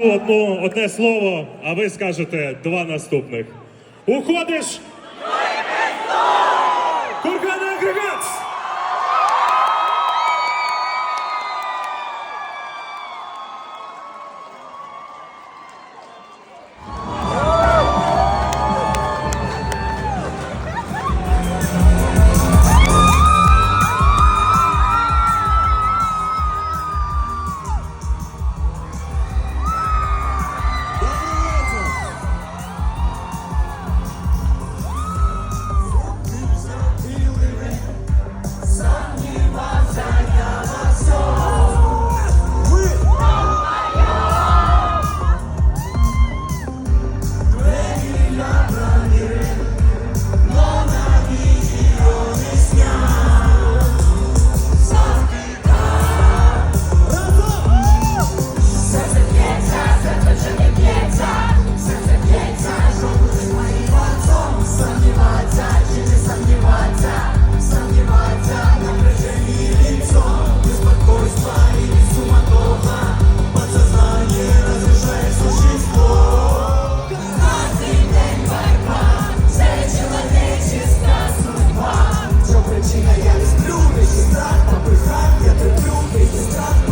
Одну одне слово, а ви скажете два наступних. Уходиш. Чи я не сплю, не страх, попихав, я терплю, не страх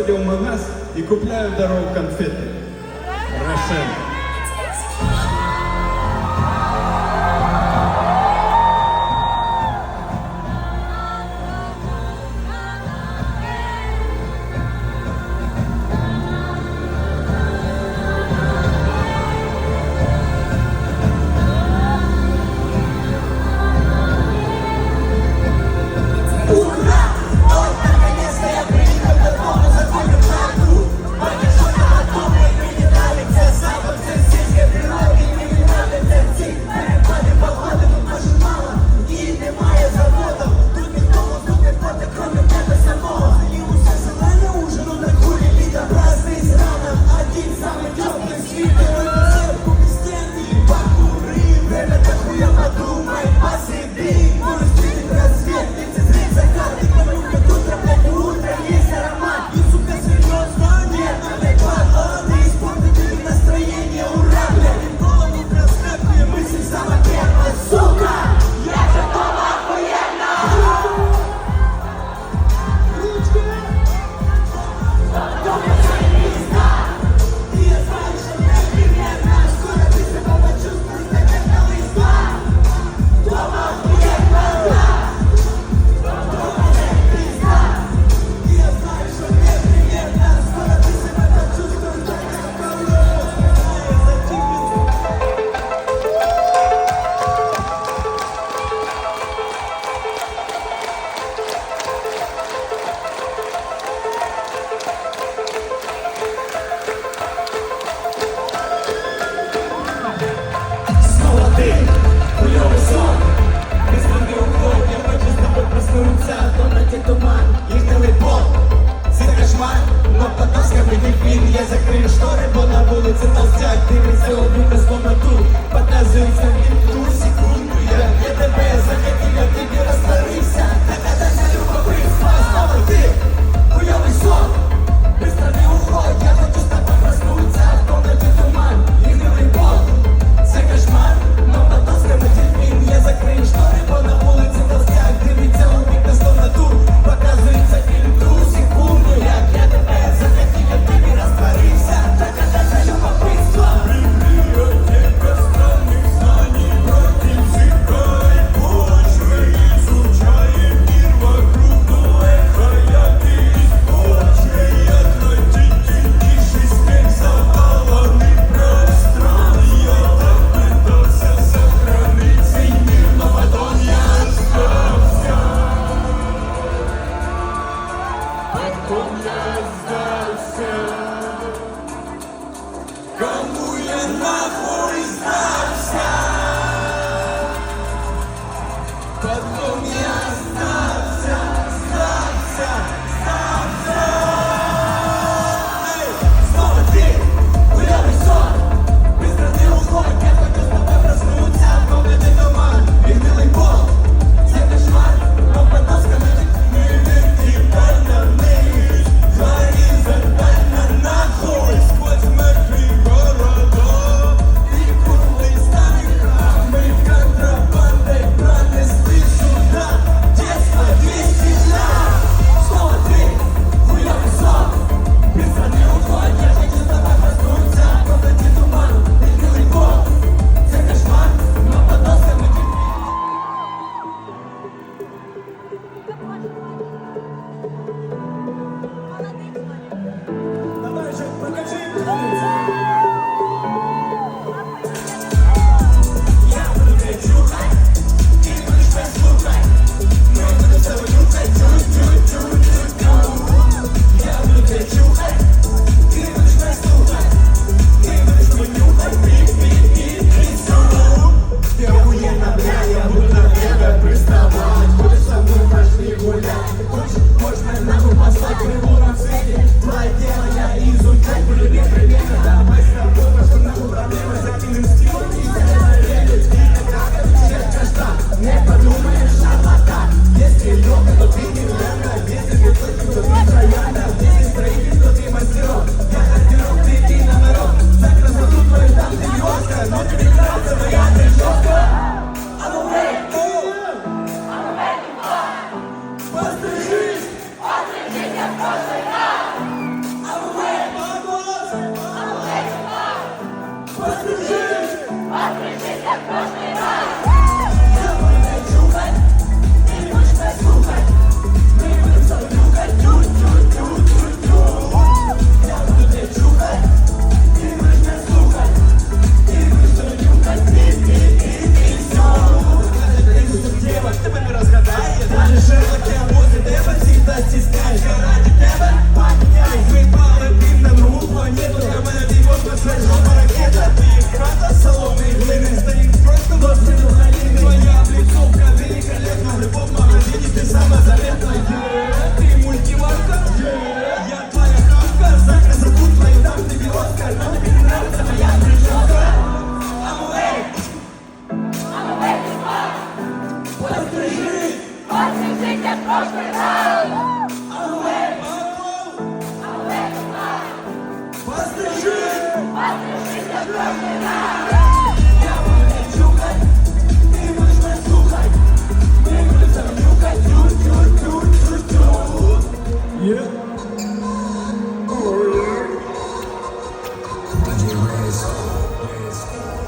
Заходжу в магаз і купляю дорогу конфети.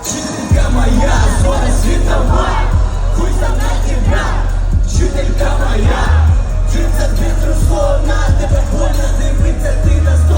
Вчителька моя, зона світова, хуй на тебя, вчителька моя, 32 трусов на тебе ходять, дивиться ти на сто.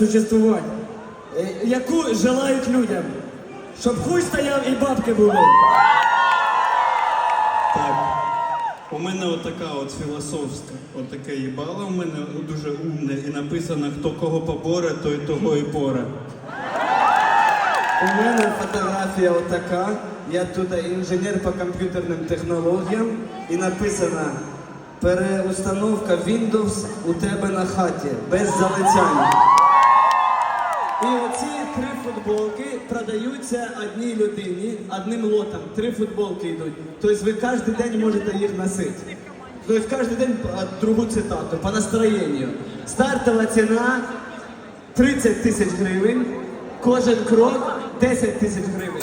существувати, э, яку желають людям, щоб хуй стояв і бабки були. Так. У мене отака от філософська, отаке їбало у мене дуже умне і написано, хто кого поборе, той того і поре. У мене фотографія отака. Я тут інженер по комп'ютерним технологіям і написано переустановка Windows у тебе на хаті без залицяння. І оці три футболки продаються одній людині, одним лотом. Три футболки йдуть. Тобто ви кожен день можете їх носити. Тобто кожен день другу цитату по настроєнню. Стартова ціна 30 тисяч гривень, кожен крок 10 тисяч гривень.